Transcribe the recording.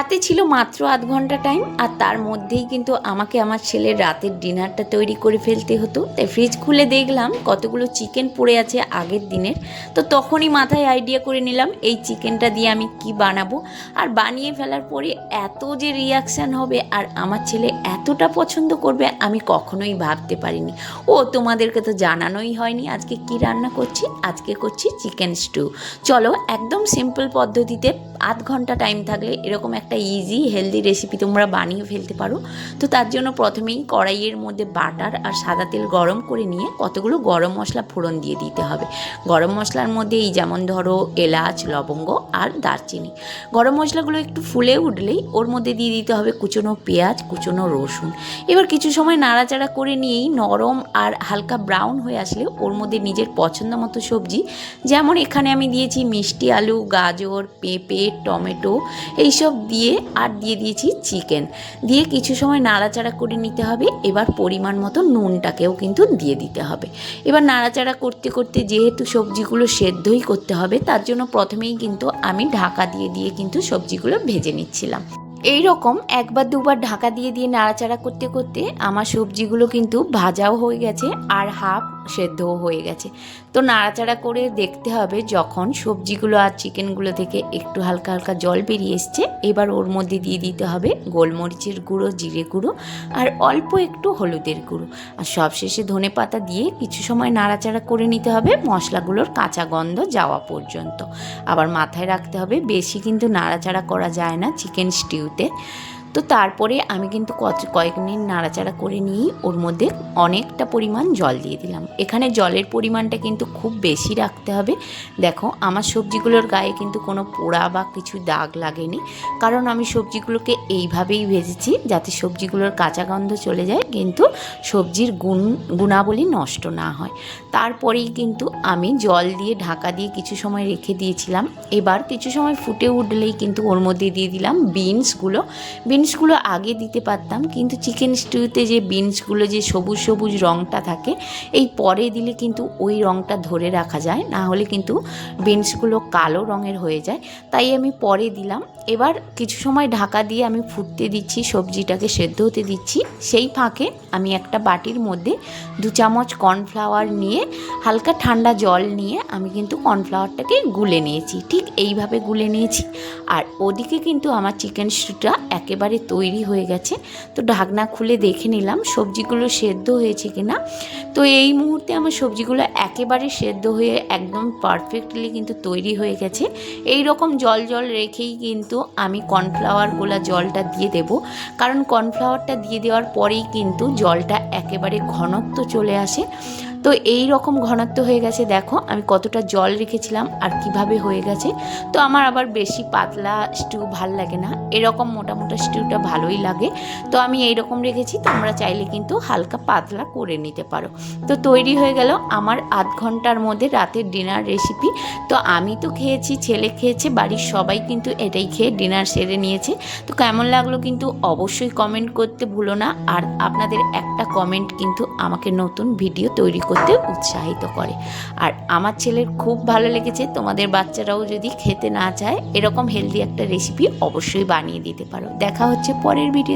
হাতে ছিল মাত্র আধ ঘণ্টা টাইম আর তার মধ্যেই কিন্তু আমাকে আমার ছেলের রাতের ডিনারটা তৈরি করে ফেলতে হতো। তাই ফ্রিজ খুলে দেখলাম কতগুলো চিকেন পড়ে আছে আগের দিনের। তো তখনই মাথায় আইডিয়া করে নিলাম, এই চিকেনটা দিয়ে আমি কি বানাবো? আর বানিয়ে ফেলার পরে এত যে রিয়াকশান হবে, আর আমার ছেলে এতটা পছন্দ করবে, আমি কখনোই ভাবতে পারিনি। ও তোমাদেরকে তো জানানোই হয়নি আজকে কি রান্না করছি? আজকে করছি চিকেন স্টু চলো একদম সিম্পল পদ্ধতিতে আধ ঘণ্টা টাইম থাকলে এরকম একটা ইজি হেলদি রেসিপি তোমরা বানিয়ে ফেলতে পারো। তো তার জন্য প্রথমেই কড়াইয়ের মধ্যে বাটার আর সাদা তেল গরম করে নিয়ে কতগুলো গরম মশলা ফোড়ন দিয়ে দিতে হবে। গরম মশলার মধ্যে এই যেমন ধরো এলাচ, লবঙ্গ আর দারচিনি। গরম মশলাগুলো একটু ফুলে উঠলেই ওর মধ্যে দিয়ে দিতে হবে কুচনো পেঁয়াজ, কুচনো রসুন। এবার কিছু সময় নাড়াচাড়া করে নিয়েই নরম আর হালকা ব্রাউন হয়ে আসলে ওর মধ্যে নিজের পছন্দ মতো সবজি। যেমন এখানে আমি দিয়েছি মিষ্টি আলু, গাজর, পেঁপে টমেটো এইসব দিয়ে আর দিয়ে দিয়েছি চিকেন। দিয়ে কিছু সময় নাড়াচাড়া করে নিতে হবে। এবার পরিমাণ মতো নুনটাকেও কিন্তু দিয়ে দিতে হবে। এবার নাড়াচাড়া করতে করতে যেহেতু সবজিগুলো সেদ্ধই করতে হবে, তার জন্য প্রথমেই কিন্তু আমি ঢাকা দিয়ে দিয়ে কিন্তু সবজিগুলো ভেজে নিচ্ছিলাম। এই রকম একবার দুবার ঢাকা দিয়ে দিয়ে নাড়াচাড়া করতে করতে আমার সবজিগুলো কিন্তু ভাজাও হয়ে গেছে। আর হাফ সেদ্ধও হয়ে গেছে। তো নাড়াচাড়া করে দেখতে হবে যখন সবজিগুলো আর চিকেনগুলো থেকে একটু হালকা হালকা জল বেরিয়ে এসছে, এবার ওর মধ্যে দিয়ে দিতে হবে গোলমরিচের গুঁড়ো, জিরে গুঁড়ো আর অল্প একটু হলুদের গুঁড়ো। আর সবশেষে ধনে পাতা দিয়ে কিছু সময় নাড়াচাড়া করে নিতে হবে মশলাগুলোর কাঁচা গন্ধ যাওয়া পর্যন্ত। আবার মাথায় রাখতে হবে বেশি কিন্তু নাড়াচাড়া করা যায় না চিকেন স্টিউতে। তো তারপরে আমি কিন্তু কয়েক মিনিট নাড়াচাড়া করে নিয়েই ওর মধ্যে অনেকটা পরিমাণ জল দিয়ে দিলাম। এখানে জলের পরিমাণটা কিন্তু খুব বেশি রাখতে হবে। দেখো, আমার সবজিগুলোর গায়ে কিন্তু কোনো পোড়া বা কিছু দাগ লাগেনি। কারণ আমি সবজিগুলোকে এইভাবেই ভেজেছি যাতে সবজিগুলোর কাঁচা গন্ধ চলে যায়, কিন্তু সবজির গুণ, গুণাবলী নষ্ট না হয়। তারপরেই কিন্তু আমি জল দিয়ে ঢাকা দিয়ে কিছু সময় রেখে দিয়েছিলাম। এবার কিছু সময় ফুটে উঠলেই কিন্তু ওর মধ্যে দিয়ে দিলাম বিনসগুলো। বিনসগুলো আগে দিতে পারতাম, কিন্তু চিকেন স্টিউতে যে বিনসগুলো, যে সবুজ সবুজ রঙটা থাকে, এই পরে দিলে কিন্তু ওই রঙটা ধরে রাখা যায়, না হলে কিন্তু বিনসগুলো কালো রঙের হয়ে যায়। তাই আমি পরে দিলাম। এবার কিছু সময় ঢাকা দিয়ে আমি ফুটতে দিচ্ছি, সবজিটাকে সেদ্ধ হতে দিচ্ছি। সেই ফাঁকে আমি একটা বাটির মধ্যে দু চামচ কর্নফ্লাওয়ার নিয়ে হালকা ঠান্ডা জল নিয়ে আমি কিন্তু কর্নফ্লাওয়ারটাকে গুলে নিয়েছি। ঠিক এইভাবে গুলে নিয়েছি। আর ওদিকে কিন্তু আমার চিকেন স্টুটা একেবারে তৈরি হয়ে গেছে। তো ঢাকনা খুলে দেখে নিলাম সবজিগুলো সেদ্ধ হয়েছে কি না তো এই মুহূর্তে আমার সবজিগুলো একেবারে সেদ্ধ হয়ে একদম পারফেক্টলি কিন্তু তৈরি হয়ে গেছে। এই রকম জল জল রেখেই কিন্তু আমি কর্নফ্লাওয়ার গোলা জলটা দিয়ে দেব। কারণ কর্নফ্লাওয়ারটা দিয়ে দেওয়ার পরেই কিন্তু জলটা একেবারে ঘনত্ব চলে আসে। তো এই রকম ঘনত্ব হয়ে গেছে, দেখো আমি কতটা জল রেখেছিলাম আর কীভাবে হয়ে গেছে। তো আমার আবার বেশি পাতলা স্টু ভালো লাগে না, এরকম মোটা মোটা স্টুটা ভালোই লাগে। তো আমি এই রকম রেখেছি, তোমরা চাইলে কিন্তু হালকা পাতলা করে নিতে পারো। তো তৈরি হয়ে গেল আমার আধ ঘণ্টার মধ্যে রাতের ডিনার রেসিপি তো আমি তো খেয়েছি, ছেলে খেয়েছে, বাড়ির সবাই কিন্তু এটাই খেয়ে ডিনার সেরে নিয়েছে। তো কেমন লাগল কিন্তু অবশ্যই কমেন্ট করতে ভুলো না। আর আপনাদের একটা কমেন্ট কিন্তু আমাকে নতুন ভিডিও তৈরি করতে উৎসাহিত করে। আর আমার ছেলের খুব ভালো লেগেছে, তোমাদের বাচ্চারাও যদি খেতে না চায়, এরকম হেলদি একটা রেসিপি অবশ্যই বানিয়ে দিতে পারো। দেখা হচ্ছে পরের ভিডিও